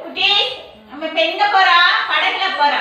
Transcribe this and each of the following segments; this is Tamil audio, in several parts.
குட்டி நம்ம இப்ப எங்க போறா? படகுல போறா.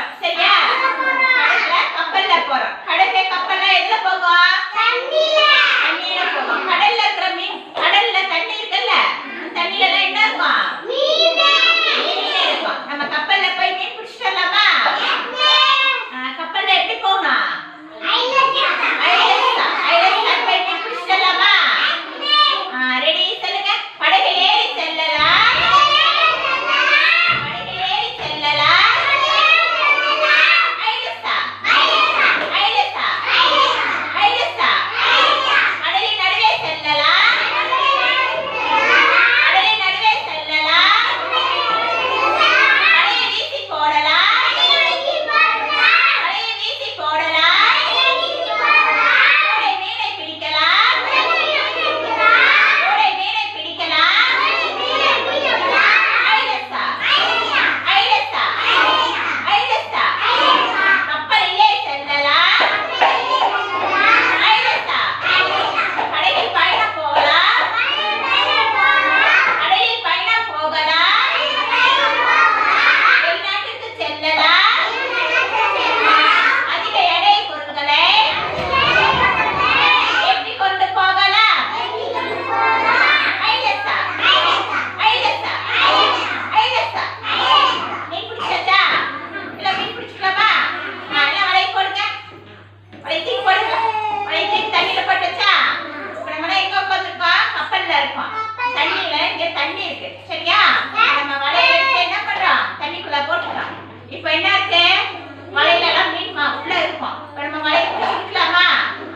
வலை தூக்கி போடுங்க வலை தூக்கி தண்ணியில போட்டுச்சா? இப்ப நம்ம எங்க உட்காந்துருக்கோம் கப்பல்ல இருக்கோம் தண்ணியில இங்க தண்ணி இருக்கு. சரியா? நம்ம வலையை எடுத்து என்ன பண்றோம்? தண்ணிக்குள்ள போட்டுக்கிறோம். இப்போ என்ன இருக்கு? வலையில எல்லாம் மீன் மா- உள்ள இருக்கும். இப்ப நம்ம வலையை பிடிச்சிக்கலாமா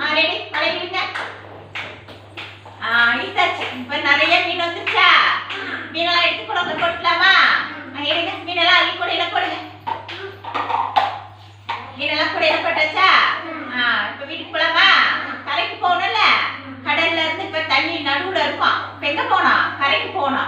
ஆ ரெடி வலை விடுங்க ஆ இழுத்தாச்சு. இப்ப நிறைய மீன் வந்துருச்சா? மீனெல்லாம் எடுத்து கூட வந்து போட்டுக்கலாமா? ஆ, எடுங்க. மீனெல்லாம் அள்ளி கூடையில போடுங்க. மீனெல்லாம் கூடையில போட்டாச்சா? ஆ இப்ப வீட்டுக்கு போலாமா? கரைக்கு போகணும்ல? கடல்ல இருந்து இப்ப தண்ணி நடுவுல இருக்கும். இப்ப எங்க போனோம்? கரைக்கு போகணும்